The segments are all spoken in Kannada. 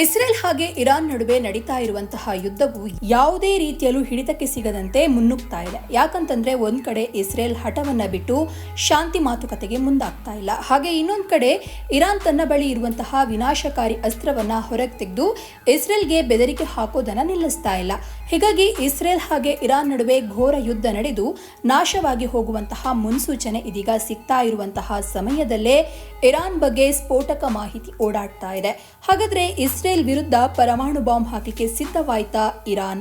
ಇಸ್ರೇಲ್ ಹಾಗೆ ಇರಾನ್ ನಡುವೆ ನಡೀತಾ ಇರುವಂತಹ ಯುದ್ಧವು ಯಾವುದೇ ರೀತಿಯಲ್ಲೂ ಹಿಡಿತಕ್ಕೆ ಸಿಗದಂತೆ ಮುನ್ನುಗ್ತಾ ಇದೆ. ಯಾಕಂತಂದ್ರೆ ಒಂದ್ ಕಡೆ ಇಸ್ರೇಲ್ ಹಠವನ್ನ ಬಿಟ್ಟು ಶಾಂತಿ ಮಾತುಕತೆಗೆ ಮುಂದಾಗ್ತಾ ಇಲ್ಲ. ಹಾಗೆ ಇನ್ನೊಂದ್ ಕಡೆ ಇರಾನ್ ತನ್ನ ಬಳಿ ಇರುವಂತಹ ವಿನಾಶಕಾರಿ ಅಸ್ತ್ರವನ್ನ ಹೊರಗೆ ತೆಗೆದು ಇಸ್ರೇಲ್ಗೆ ಬೆದರಿಕೆ ಹಾಕೋದನ್ನ ನಿಲ್ಲಿಸ್ತಾ ಇಲ್ಲ. ಹೀಗಾಗಿ ಇಸ್ರೇಲ್ ಹಾಗೆ ಇರಾನ್ ನಡುವೆ ಘೋರ ಯುದ್ಧ ನಡೆದು ನಾಶವಾಗಿ ಹೋಗುವಂತಹ ಮುನ್ಸೂಚನೆ ಇದೀಗ ಸಿಗ್ತಾ ಇರುವಂತಹ ಸಮಯದಲ್ಲೇ ಇರಾನ್ ಬಗ್ಗೆ ಸ್ಫೋಟಕ ಮಾಹಿತಿ ಓಡಾಡ್ತಾ ಇದೆ. ಹಾಗಾದ್ರೆ ಇಸ್ರೇಲ್ ವಿರುದ್ಧ ಪರಮಾಣು ಬಾಂಬ್ ಹಾಕಿಕೆ ಸಿದ್ಧವಾಯ್ತಾ ಇರಾನ್?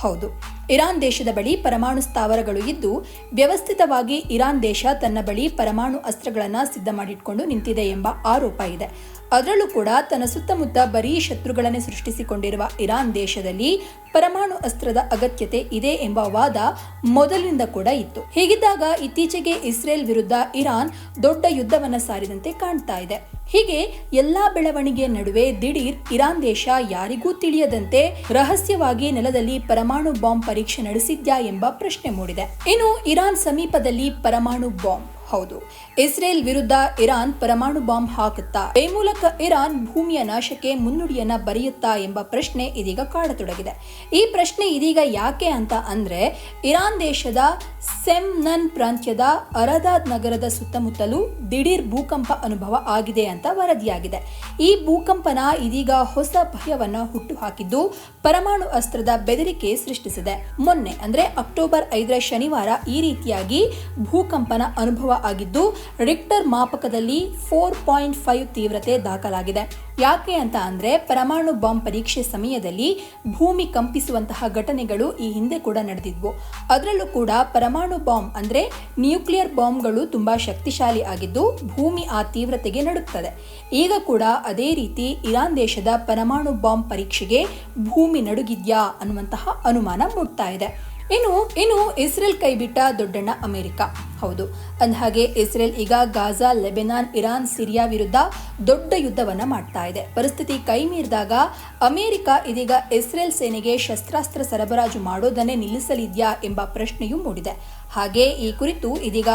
ಹೌದು. ಇರಾನ್ ದೇಶದ ಬಳಿ ಪರಮಾಣು ಸ್ಥಾವರಗಳು ಇದ್ದು, ವ್ಯವಸ್ಥಿತವಾಗಿ ಇರಾನ್ ದೇಶ ತನ್ನ ಬಳಿ ಪರಮಾಣು ಅಸ್ತ್ರಗಳನ್ನು ಸಿದ್ಧ ಮಾಡಿಟ್ಕೊಂಡು ನಿಂತಿದೆ ಎಂಬ ಆರೋಪ ಇದೆ. ಅದರಲ್ಲೂ ಕೂಡ ತನ್ನ ಸುತ್ತಮುತ್ತ ಬರೀ ಶತ್ರುಗಳನ್ನೇ ಸೃಷ್ಟಿಸಿಕೊಂಡಿರುವ ಇರಾನ್ ದೇಶದಲ್ಲಿ ಪರಮಾಣು ಅಸ್ತ್ರದ ಅಗತ್ಯತೆ ಇದೆ ಎಂಬ ವಾದ ಮೊದಲಿನಿಂದ ಕೂಡ ಇತ್ತು. ಹೀಗಿದ್ದಾಗ ಇತ್ತೀಚೆಗೆ ಇಸ್ರೇಲ್ ವಿರುದ್ಧ ಇರಾನ್ ದೊಡ್ಡ ಯುದ್ಧವನ್ನು ಸಾರಿದಂತೆ ಕಾಣ್ತಾ ಇದೆ. ಹೀಗೆ ಎಲ್ಲಾ ಬೆಳವಣಿಗೆಯ ನಡುವೆ ದಿಢೀರ್ ಇರಾನ್ ದೇಶ ಯಾರಿಗೂ ತಿಳಿಯದಂತೆ ರಹಸ್ಯವಾಗಿ ನೆಲದಲ್ಲಿ ಪರಮಾಣು ಬಾಂಬ್ ಪರೀಕ್ಷೆ ನಡೆಸಿದ್ಯಾ ಎಂಬ ಪ್ರಶ್ನೆ ಮೂಡಿದೆ. ಇನ್ನು ಇರಾನ್ ಸಮೀಪದಲ್ಲಿ ಪರಮಾಣು ಬಾಂಬ್ ಹೌದು. ಇಸ್ರೇಲ್ ವಿರುದ್ಧ ಇರಾನ್ ಪರಮಾಣು ಬಾಂಬ್ ಹಾಕುತ್ತಾ, ಈ ಮೂಲಕ ಇರಾನ್ ಭೂಮಿಯ ನಾಶಕ್ಕೆ ಮುನ್ನುಡಿಯನ್ನ ಬರೆಯುತ್ತಾ ಎಂಬ ಪ್ರಶ್ನೆ ಇದೀಗ ಕಾಡತೊಡಗಿದೆ. ಈ ಪ್ರಶ್ನೆ ಇದೀಗ ಯಾಕೆ ಅಂತ ಅಂದ್ರೆ, ಇರಾನ್ ದೇಶದ ಸೆಮ್ನನ್ ಪ್ರಾಂತ್ಯದ ಅರದಾದ್ ನಗರದ ಸುತ್ತಮುತ್ತಲೂ ದಿಢೀರ್ ಭೂಕಂಪ ಅನುಭವ ಆಗಿದೆ ಅಂತ ವರದಿಯಾಗಿದೆ. ಈ ಭೂಕಂಪನ ಇದೀಗ ಹೊಸ ಭಯವನ್ನ ಹುಟ್ಟುಹಾಕಿದ್ದು ಪರಮಾಣು ಅಸ್ತ್ರದ ಬೆದರಿಕೆ ಸೃಷ್ಟಿಸಿದೆ. ಮೊನ್ನೆ ಅಂದ್ರೆ ಅಕ್ಟೋಬರ್ ಐದರ ಶನಿವಾರ ಈ ರೀತಿಯಾಗಿ ಭೂಕಂಪನ ಅನುಭವ ಆಗಿದ್ದು ರಿಕ್ಟರ್ ಮಾಪಕದಲ್ಲಿ ಫೋರ್ ಪಾಯಿಂಟ್ ಫೈವ್ ತೀವ್ರತೆ ದಾಖಲಾಗಿದೆ. ಯಾಕೆ ಅಂತ ಅಂದ್ರೆ ಪರಮಾಣು ಬಾಂಬ್ ಪರೀಕ್ಷೆ ಸಮಯದಲ್ಲಿ ಭೂಮಿ ಕಂಪಿಸುವಂತಹ ಘಟನೆಗಳು ಈ ಹಿಂದೆ ಕೂಡ ನಡೆದಿದ್ವು. ಅದರಲ್ಲೂ ಕೂಡ ಪರಮಾಣು ಬಾಂಬ್ ಅಂದ್ರೆ ನ್ಯೂಕ್ಲಿಯರ್ ಬಾಂಬ್ಗಳು ತುಂಬಾ ಶಕ್ತಿಶಾಲಿ ಆಗಿದ್ದು ಭೂಮಿ ಆ ತೀವ್ರತೆಗೆ ನಡುತ್ತದೆ ಈಗ ಕೂಡ ಅದೇ ರೀತಿ ಇರಾನ್ ದೇಶದ ಪರಮಾಣು ಬಾಂಬ್ ಪರೀಕ್ಷೆಗೆ ಭೂಮಿ ನಡುಗಿದ್ಯಾ ಅನ್ನುವಂತಹ ಅನುಮಾನ ಮೂಡ್ತಾ ಇದೆ. ಇನ್ನು ಇನ್ನು ಇಸ್ರೇಲ್ ಕೈಬಿಟ್ಟ ದೊಡ್ಡಣ್ಣ ಅಮೆರಿಕ. ಹೌದು, ಅಂದಹಾಗೆ ಇಸ್ರೇಲ್ ಈಗ ಗಾಜಾ, ಲೆಬೆನಾನ್, ಇರಾನ್, ಸಿರಿಯಾ ವಿರುದ್ಧ ದೊಡ್ಡ ಯುದ್ಧವನ್ನ ಮಾಡ್ತಾ ಇದೆ. ಪರಿಸ್ಥಿತಿ ಕೈ ಮೀರಿದಾಗ ಅಮೆರಿಕ ಇದೀಗ ಇಸ್ರೇಲ್ ಸೇನೆಗೆ ಶಸ್ತ್ರಾಸ್ತ್ರ ಸರಬರಾಜು ಮಾಡೋದನ್ನೇ ನಿಲ್ಲಿಸಲಿದ್ಯಾ ಎಂಬ ಪ್ರಶ್ನೆಯೂ ಮೂಡಿದೆ. ಹಾಗೆ ಈ ಕುರಿತು ಇದೀಗ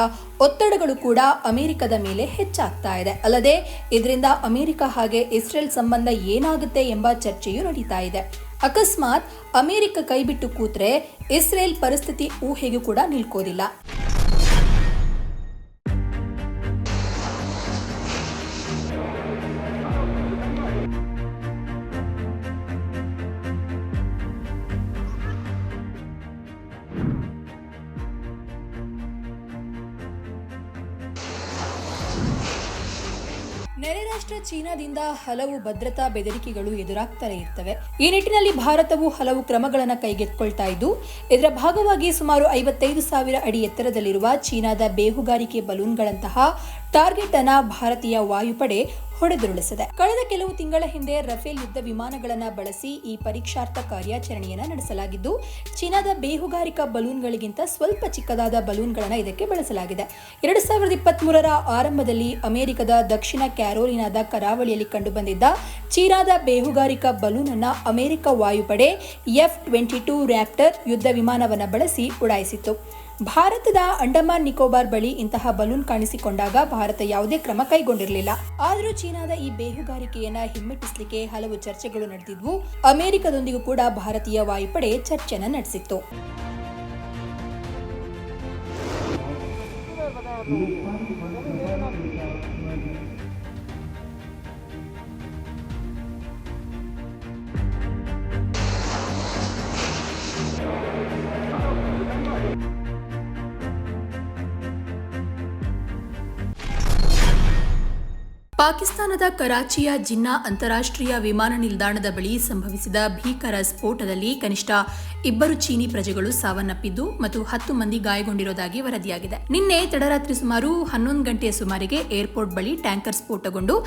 ಒತ್ತಡಗಳು ಕೂಡ ಅಮೆರಿಕದ ಮೇಲೆ ಹೆಚ್ಚಾಗ್ತಾ ಇದೆ. ಅಲ್ಲದೆ, ಇದರಿಂದ ಅಮೆರಿಕ ಹಾಗೆ ಇಸ್ರೇಲ್ ಸಂಬಂಧ ಏನಾಗುತ್ತೆ ಎಂಬ ಚರ್ಚೆಯೂ ನಡೀತಾ ಇದೆ. ಅಕಸ್ಮಾತ್ ಅಮೆರಿಕ ಕೈಬಿಟ್ಟು ಕೂತ್ರೆ ಇಸ್ರೇಲ್ ಪರಿಸ್ಥಿತಿ ಊಹೆಗೂ ಕೂಡ ನಿಲ್ಕೋದಿಲ್ಲ. ನೆರೆ ರಾಷ್ಟ್ರ ಚೀನಾದಿಂದ ಹಲವು ಭದ್ರತಾ ಬೆದರಿಕೆಗಳು ಎದುರಾಗ್ತಲೇ ಇರ್ತವೆ. ಈ ನಿಟ್ಟಿನಲ್ಲಿ ಭಾರತವು ಹಲವು ಕ್ರಮಗಳನ್ನು ಕೈಗೆತ್ತಿಕೊಳ್ತಾ ಇದ್ದು, ಇದರ ಭಾಗವಾಗಿ ಸುಮಾರು ಐವತ್ತೈದು ಸಾವಿರ ಅಡಿ ಎತ್ತರದಲ್ಲಿರುವ ಚೀನಾದ ಬೇಹುಗಾರಿಕೆ ಬಲೂನ್ಗಳಂತಹ ಟಾರ್ಗೆಟ್ ಅನ್ನ ಭಾರತೀಯ ವಾಯುಪಡೆ ಹೊಡೆದುರುಳಿಸಿದೆ. ಕಳೆದ ಕೆಲವು ತಿಂಗಳ ಹಿಂದೆ ರಫೇಲ್ ಯುದ್ಧ ವಿಮಾನಗಳನ್ನು ಬಳಸಿ ಈ ಪರೀಕ್ಷಾರ್ಥ ಕಾರ್ಯಾಚರಣೆಯನ್ನು ನಡೆಸಲಾಗಿದ್ದು, ಚೀನಾದ ಬೇಹುಗಾರಿಕಾ ಬಲೂನ್ಗಳಿಗಿಂತ ಸ್ವಲ್ಪ ಚಿಕ್ಕದಾದ ಬಲೂನ್ಗಳನ್ನು ಇದಕ್ಕೆ ಬಳಸಲಾಗಿದೆ. ಎರಡು ಸಾವಿರದ ಇಪ್ಪತ್ತ್ ಮೂರರ ಆರಂಭದಲ್ಲಿ ಅಮೆರಿಕದ ದಕ್ಷಿಣ ಕ್ಯಾರೋಲಿನಾದ ಕರಾವಳಿಯಲ್ಲಿ ಕಂಡುಬಂದಿದ್ದ ಚೀನಾದ ಬೇಹುಗಾರಿಕಾ ಬಲೂನ್ ಅನ್ನ ಅಮೆರಿಕ ವಾಯುಪಡೆ ಎಫ್ ಟ್ವೆಂಟಿ ಟೂ ರ್ಯಾಪ್ಟರ್ ಯುದ್ಧ ವಿಮಾನವನ್ನು ಬಳಸಿ ಉಡಾಯಿಸಿತ್ತು. ಭಾರತದ ಅಂಡಮಾನ್ ನಿಕೋಬಾರ್ ಬಳಿ ಇಂತಹ ಬಲೂನ್ ಕಾಣಿಸಿಕೊಂಡಾಗ ಭಾರತ ಯಾವುದೇ ಕ್ರಮ ಕೈಗೊಂಡಿರಲಿಲ್ಲ. ಆದರೂ ಚೀನಾದ ಈ ಬೇಹುಗಾರಿಕೆಯನ್ನ ಹಿಮ್ಮೆಟ್ಟಿಸಲಿಕ್ಕೆ ಹಲವು ಚರ್ಚೆಗಳು ನಡೆದಿದ್ವು. ಅಮೆರಿಕದೊಂದಿಗೂ ಕೂಡ ಭಾರತೀಯ ವಾಯುಪಡೆ ಚರ್ಚೆನ ನಡೆಸಿತ್ತು. ಪಾಕಿಸ್ತಾನದ ಕರಾಚಿಯ ಜಿನ್ನಾ ಅಂತಾರಾಷ್ಟ್ರೀಯ ವಿಮಾನ ನಿಲ್ದಾಣದ ಬಳಿ ಸಂಭವಿಸಿದ ಭೀಕರ ಸ್ಫೋಟದಲ್ಲಿ ಕನಿಷ್ಠ ಇಬ್ಬರು ಚೀನಿ ಪ್ರಜೆಗಳು ಸಾವನ್ನಪ್ಪಿದ್ದು ಮತ್ತು ಹತ್ತು ಮಂದಿ ಗಾಯಗೊಂಡಿರೋದಾಗಿ ವರದಿಯಾಗಿದೆ. ನಿನ್ನೆ ತಡರಾತ್ರಿ ಸುಮಾರು ಹನ್ನೊಂದು ಗಂಟೆಯ ಸುಮಾರಿಗೆ ಏರ್ಪೋರ್ಟ್ ಬಳಿ ಟ್ಯಾಂಕರ್ ಸ್ಫೋಟಗೊಂಡು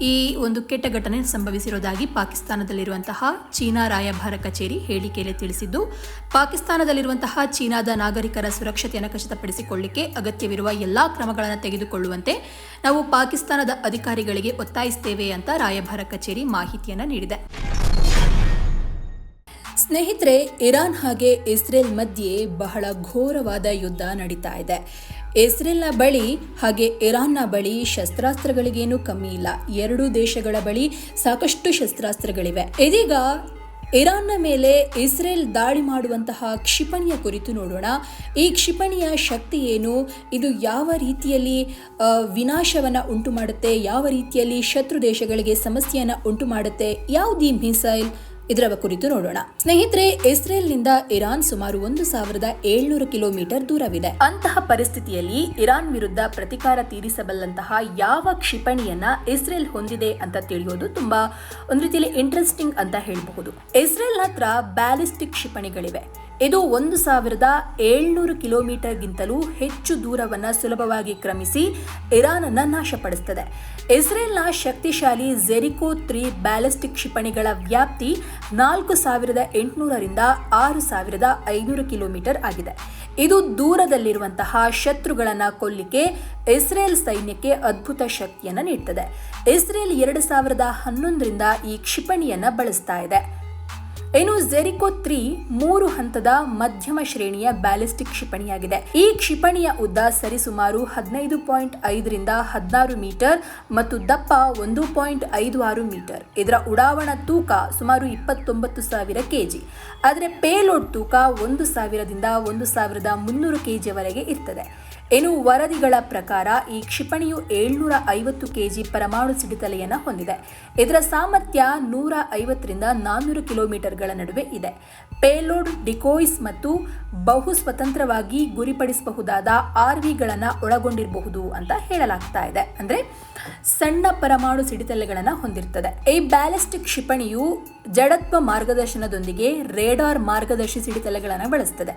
ಈ ಒಂದು ಕೆಟ್ಟ ಘಟನೆ ಸಂಭವಿಸಿರೋದಾಗಿ ಪಾಕಿಸ್ತಾನದಲ್ಲಿರುವಂತಹ ಚೀನಾ ರಾಯಭಾರ ಕಚೇರಿ ಹೇಳಿಕೆಯಲ್ಲಿ ತಿಳಿಸಿದ್ದು, ಪಾಕಿಸ್ತಾನದಲ್ಲಿರುವಂತಹ ಚೀನಾದ ನಾಗರಿಕರ ಸುರಕ್ಷತೆಯನ್ನು ಖಚಿತಪಡಿಸಿಕೊಳ್ಳಿಕ್ಕೆ ಅಗತ್ಯವಿರುವ ಎಲ್ಲಾ ಕ್ರಮಗಳನ್ನು ತೆಗೆದುಕೊಳ್ಳುವಂತೆ ನಾವು ಪಾಕಿಸ್ತಾನದ ಅಧಿಕಾರಿಗಳಿಗೆ ಒತ್ತಾಯಿಸುತ್ತೇವೆ ಅಂತ ರಾಯಭಾರ ಕಚೇರಿ ಮಾಹಿತಿಯನ್ನು ನೀಡಿದೆ. ಸ್ನೇಹಿತರೆ, ಇರಾನ್ ಹಾಗೆ ಇಸ್ರೇಲ್ ಮಧ್ಯೆ ಬಹಳ ಘೋರವಾದ ಯುದ್ಧ ನಡೀತಾ ಇದೆ. ಇಸ್ರೇಲ್ನ ಬಳಿ ಹಾಗೆ ಇರಾನ್ನ ಬಳಿ ಶಸ್ತ್ರಾಸ್ತ್ರಗಳಿಗೇನು ಕಮ್ಮಿ ಇಲ್ಲ. ಎರಡೂ ದೇಶಗಳ ಬಳಿ ಸಾಕಷ್ಟು ಶಸ್ತ್ರಾಸ್ತ್ರಗಳಿವೆ. ಇದೀಗ ಇರಾನ್ನ ಮೇಲೆ ಇಸ್ರೇಲ್ ದಾಳಿ ಮಾಡುವಂತಹ ಕ್ಷಿಪಣಿಯ ಕುರಿತು ನೋಡೋಣ. ಈ ಕ್ಷಿಪಣಿಯ ಶಕ್ತಿ ಏನು? ಇದು ಯಾವ ರೀತಿಯಲ್ಲಿ ವಿನಾಶವನ್ನು ಉಂಟು ಮಾಡುತ್ತೆ ಯಾವ ರೀತಿಯಲ್ಲಿ ಶತ್ರು ದೇಶಗಳಿಗೆ ಸಮಸ್ಯೆಯನ್ನು ಉಂಟು ಮಾಡುತ್ತೆ ಯಾವುದು ಈ ಮಿಸೈಲ್? ಇದರ ಕುರಿತು ನೋಡೋಣ. ಸ್ನೇಹಿತರೆ ಇಸ್ರೇಲ್ನಿಂದ ಇರಾನ್ ಸುಮಾರು ಒಂದು ಸಾವಿರದ ಏಳ್ನೂರು ಕಿಲೋಮೀಟರ್ ದೂರವಿದೆ. ಅಂತಹ ಪರಿಸ್ಥಿತಿಯಲ್ಲಿ ಇರಾನ್ ವಿರುದ್ಧ ಪ್ರತಿಕಾರ ತೀರಿಸಬಲ್ಲಂತಹ ಯಾವ ಕ್ಷಿಪಣಿಯನ್ನ ಇಸ್ರೇಲ್ ಹೊಂದಿದೆ ಅಂತ ತಿಳಿಯೋದು ತುಂಬಾ ಒಂದು ರೀತಿಯಲ್ಲಿ ಇಂಟ್ರೆಸ್ಟಿಂಗ್ ಅಂತ ಹೇಳಬಹುದು. ಇಸ್ರೇಲ್ ಹತ್ರ ಬ್ಯಾಲಿಸ್ಟಿಕ್ ಕ್ಷಿಪಣಿಗಳಿವೆ. ಇದು ಒಂದು ಸಾವಿರದ ಏಳ್ನೂರು ಕಿಲೋಮೀಟರ್ಗಿಂತಲೂ ಹೆಚ್ಚು ದೂರವನ್ನು ಸುಲಭವಾಗಿ ಕ್ರಮಿಸಿ ಇರಾನ್ ನಾಶಪಡಿಸ್ತದೆ. ನಾಶಪಡಿಸುತ್ತದೆ ಇಸ್ರೇಲ್ನ ಶಕ್ತಿಶಾಲಿ ಜೆರಿಕೋ ತ್ರೀ ಬ್ಯಾಲಿಸ್ಟಿಕ್ ಕ್ಷಿಪಣಿಗಳ ವ್ಯಾಪ್ತಿ ನಾಲ್ಕು ಸಾವಿರದ ಎಂಟುನೂರರಿಂದ ಆರು ಸಾವಿರದ ಐನೂರು ಕಿಲೋಮೀಟರ್ ಆಗಿದೆ. ಇದು ದೂರದಲ್ಲಿರುವಂತಹ ಶತ್ರುಗಳನ್ನು ಕೊಲ್ಲಿಕೆ ಇಸ್ರೇಲ್ ಸೈನ್ಯಕ್ಕೆ ಅದ್ಭುತ ಶಕ್ತಿಯನ್ನು ನೀಡ್ತದೆ. ಇಸ್ರೇಲ್ ಎರಡು ಸಾವಿರದ ಹನ್ನೊಂದರಿಂದ ಈ ಕ್ಷಿಪಣಿಯನ್ನು ಬಳಸ್ತಾ ಇದೆ. ಇನ್ನು ಜೆರಿಕೋ ತ್ರೀ ಮೂರು ಹಂತದ ಮಧ್ಯಮ ಶ್ರೇಣಿಯ ಬ್ಯಾಲಿಸ್ಟಿಕ್ ಕ್ಷಿಪಣಿಯಾಗಿದೆ. ಈ ಕ್ಷಿಪಣಿಯ ಉದ್ದ ಸರಿಸುಮಾರು ಹದಿನೈದು ಪಾಯಿಂಟ್ ಐದರಿಂದ ಹದಿನಾರು ಮೀಟರ್ ಮತ್ತು ದಪ್ಪ ಒಂದು ಪಾಯಿಂಟ್ ಐದು ಆರು ಮೀಟರ್. ಇದರ ಉಡಾವಣಾ ತೂಕ ಸುಮಾರು ಇಪ್ಪತ್ತೊಂಬತ್ತು ಸಾವಿರ ಕೆಜಿ. ಆದರೆ ಪೇಲೋಡ್ ತೂಕ ಒಂದು ಸಾವಿರದಿಂದ ಒಂದು ಸಾವಿರದ ಮುನ್ನೂರು ಕೆಜಿಯವರೆಗೆ ಇರ್ತದೆ. ಇನ್ನು ವರದಿಗಳ ಪ್ರಕಾರ ಈ ಕ್ಷಿಪಣಿಯು ಏಳ್ನೂರ ಐವತ್ತು ಕೆಜಿ ಪರಮಾಣು ಸಿಡಿತಲೆಯನ್ನು ಹೊಂದಿದೆ. ಇದರ ಸಾಮರ್ಥ್ಯ ನೂರ ಐವತ್ತರಿಂದ ನಾನ್ನೂರು ಕಿಲೋಮೀಟರ್ಗಳ ನಡುವೆ ಇದೆ. ಪೇಲೋಡ್, ಡಿಕೋಯ್ಸ್ ಮತ್ತು ಬಹು ಸ್ವತಂತ್ರವಾಗಿ ಗುರಿಪಡಿಸಬಹುದಾದ ಆರ್ವಿಗಳನ್ನು ಒಳಗೊಂಡಿರಬಹುದು ಅಂತ ಹೇಳಲಾಗ್ತಾ ಇದೆ. ಅಂದರೆ ಸಣ್ಣ ಪರಮಾಣು ಸಿಡಿತಲೆಗಳನ್ನು ಹೊಂದಿರ್ತದೆ. ಈ ಬ್ಯಾಲಿಸ್ಟಿಕ್ ಕ್ಷಿಪಣಿಯು ಜಡತ್ವ ಮಾರ್ಗದರ್ಶನದೊಂದಿಗೆ ರೇಡಾರ್ ಮಾರ್ಗದರ್ಶಿ ಸಿಡಿತಲೆಗಳನ್ನು ಬಳಸುತ್ತದೆ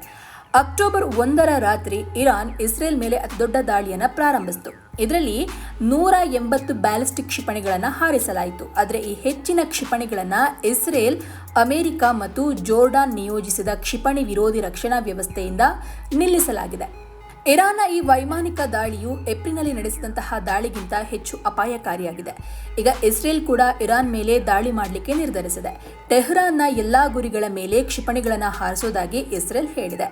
ಅಕ್ಟೋಬರ್ ಒಂದರ ರಾತ್ರಿ ಇರಾನ್ ಇಸ್ರೇಲ್ ಮೇಲೆ ಅತಿದೊಡ್ಡ ದಾಳಿಯನ್ನು ಪ್ರಾರಂಭಿಸಿತು. ಇದರಲ್ಲಿ ನೂರ ಎಂಬತ್ತು ಬ್ಯಾಲಿಸ್ಟಿಕ್ ಕ್ಷಿಪಣಿಗಳನ್ನು ಹಾರಿಸಲಾಯಿತು. ಆದರೆ ಈ ಹೆಚ್ಚಿನ ಕ್ಷಿಪಣಿಗಳನ್ನು ಇಸ್ರೇಲ್, ಅಮೆರಿಕ ಮತ್ತು ಜೋರ್ಡಾನ್ ನಿಯೋಜಿಸಿದ ಕ್ಷಿಪಣಿ ವಿರೋಧಿ ರಕ್ಷಣಾ ವ್ಯವಸ್ಥೆಯಿಂದ ನಿಲ್ಲಿಸಲಾಗಿದೆ. ಇರಾನ್ನ ಈ ವೈಮಾನಿಕ ದಾಳಿಯು ಏಪ್ರಿಲ್ನಲ್ಲಿ ನಡೆಸಿದಂತಹ ದಾಳಿಗಿಂತ ಹೆಚ್ಚು ಅಪಾಯಕಾರಿಯಾಗಿದೆ. ಈಗ ಇಸ್ರೇಲ್ ಕೂಡ ಇರಾನ್ ಮೇಲೆ ದಾಳಿ ಮಾಡಲಿಕ್ಕೆ ನಿರ್ಧರಿಸಿದೆ. ಟೆಹ್ರಾನ್ನ ಎಲ್ಲಾ ಗುರಿಗಳ ಮೇಲೆ ಕ್ಷಿಪಣಿಗಳನ್ನು ಹಾರಿಸೋದಾಗಿ ಇಸ್ರೇಲ್ ಹೇಳಿದೆ.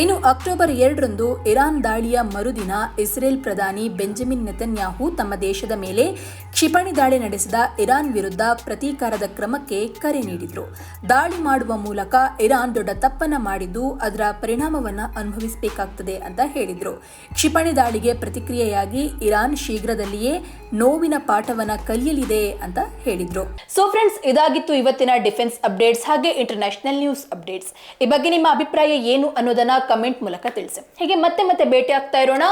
ಇನ್ನು ಅಕ್ಟೋಬರ್ ಎರಡರಂದು ಇರಾನ್ ದಾಳಿಯ ಮರುದಿನ ಇಸ್ರೇಲ್ ಪ್ರಧಾನಿ ಬೆಂಜಮಿನ್ ನೆತನ್ಯಾಹು ತಮ್ಮ ದೇಶದ ಮೇಲೆ ಕ್ಷಿಪಣಿ ದಾಳಿ ನಡೆಸಿದ ಇರಾನ್ ವಿರುದ್ಧ ಪ್ರತೀಕಾರದ ಕ್ರಮಕ್ಕೆ ಕರೆ ನೀಡಿದ್ರು. ದಾಳಿ ಮಾಡುವ ಮೂಲಕ ಇರಾನ್ ದೊಡ್ಡ ತಪ್ಪನ್ನ ಮಾಡಿದ್ದು ಅದರ ಪರಿಣಾಮವನ್ನು ಅನುಭವಿಸಬೇಕಾಗುತ್ತದೆ ಅಂತ ಹೇಳಿದ್ರು. ಕ್ಷಿಪಣಿ ದಾಳಿಗೆ ಪ್ರತಿಕ್ರಿಯೆಯಾಗಿ ಇರಾನ್ ಶೀಘ್ರದಲ್ಲಿಯೇ ನೋವಿನ ಪಾಠವನ್ನು ಕಲಿಯಲಿದೆ ಅಂತ ಹೇಳಿದ್ರು. ಸೊ ಫ್ರೆಂಡ್ಸ್ ಇದಾಗಿತ್ತು ಇವತ್ತಿನ ಡಿಫೆನ್ಸ್ ಅಪ್ಡೇಟ್ಸ್ ಹಾಗೆ ಇಂಟರ್ನ್ಯಾಷನಲ್ ನ್ಯೂಸ್ ಅಪ್ಡೇಟ್ಸ್. ಈ ಬಗ್ಗೆ ನಿಮ್ಮ ಅಭಿಪ್ರಾಯ ಏನು ಅನ್ನೋದನ್ನ ಕಮೆಂಟ್ ಮೂಲಕ ತಿಳಿಸಿ. ಹೀಗೆ ಮತ್ತೆ ಮತ್ತೆ ಭೇಟಿ ಆಗ್ತಾ ಇರೋಣ.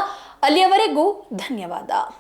ಅಲ್ಲಿಯವರೆಗೂ ಧನ್ಯವಾದ.